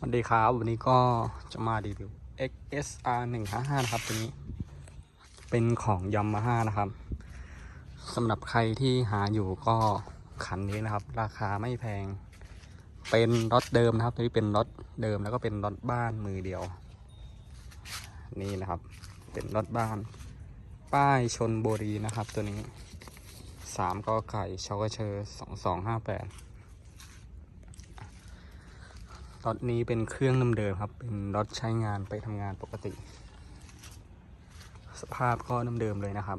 สวัสดีครับวันนี้ก็จะมารีวิว XSR 155นะครับตัวนี้ เป็นของย a ม a h a นะครับสำหรับใครที่หาอยู่ก็คันนี้นะครับ ราคาไม่แพง เป็นรถเดิมนะครับตัวนี้เป็นรถเดิมแล้วก็เป็นรถบ้านมือเดียว นี่นะครับ เป็นรถบ้าน ป้ายชนบุรีนะครับ ตัวนี้สามกอไก่ชกเชอสองสองห้าแปด รถนี้เป็นเครื่องเดิมๆครับ เป็นรถใช้งานไปทำงานปกติ สภาพก็เดิมๆเลยนะครับ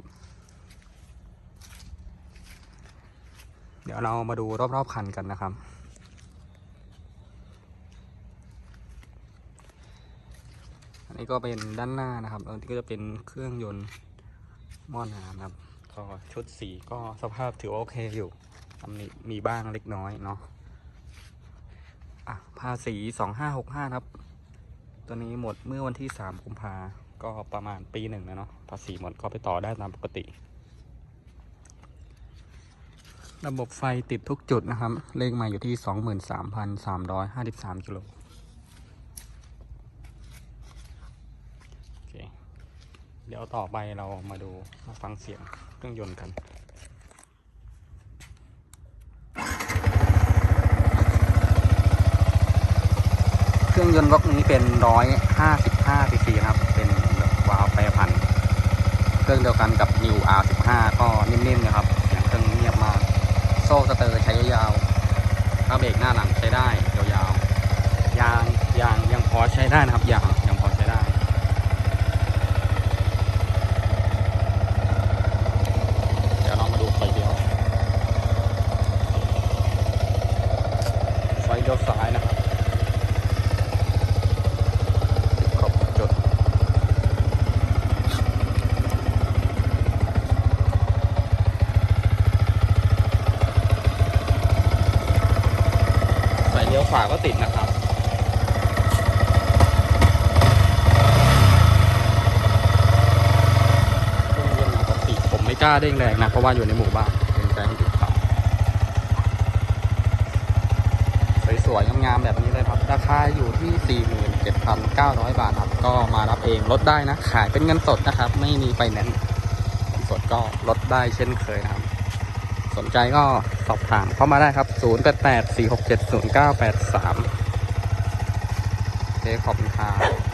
เดี๋ยวเรามาดูรอบๆคันกันนะครับอันนี้ก็เป็นด้านหน้านะครับอันนี้ก็จะเป็นเครื่องยนต์หม้อน้ำนะครับก็ชุดสีก็สภาพถือว่าโอเคอยู่ตำหนิมีบ้างเล็กน้อยเนาะ อะภาษีสองห้าหกห้าครับ ตัวนี้หมดเมื่อวันที่สามกุมภาก็ประมาณปีหนึ่งแล้วเนาะภาษีหมดก็ไปต่อได้ตามปกติ ระบบไฟติดทุกจุดนะครับ เลขมาอยู่ที่สองหมื่นสามพันสามร้อยห้าสิบสามกิโลเดี๋ยวต่อไปเรามาดูมาฟังเสียงเครื่องยนต์กัน รื่องยนต์บล็อกนี้เป็นร้อยห้าสิบห้าซีซีครับ เป็นวาล์วแปรผัน เครื่องเดียวกันกับ New R15 ก็นิ่มๆนะครับเสียงเครื่องเงียบมาก โซ่สเตอร์ใช้ยาวๆถ้าเบรกหน้าหลังใช้ได้ยาวๆยางยางยังพอใช้ได้นะครับยางยังพอใช้ได้เดี๋ยวเรามาดูไฟเดียวไฟเดียวซ้ายนะครับ ครบจุดไฟเลี้ยว ขวาก็ติดนะครับเครื่องยนต์ปกติผมไม่กล้าเร่งแรงนะ เพราะว่าอยู่ในหมู่บ้านเกรงใจให้ดูครับสวยๆงามๆแบบนี้เลยครับ ราคาอยู่ที่ 47,900 บาทครับ ก็มารับเองลดได้นะ ขายเป็นเงินสดนะครับ ไม่มีไฟแนนซ์เงินสดก็ลดได้เช่นเคยนะครับ สนใจก็สอบถามเข้ามาได้ครับ 0884670983โอเคขอบคุณครับ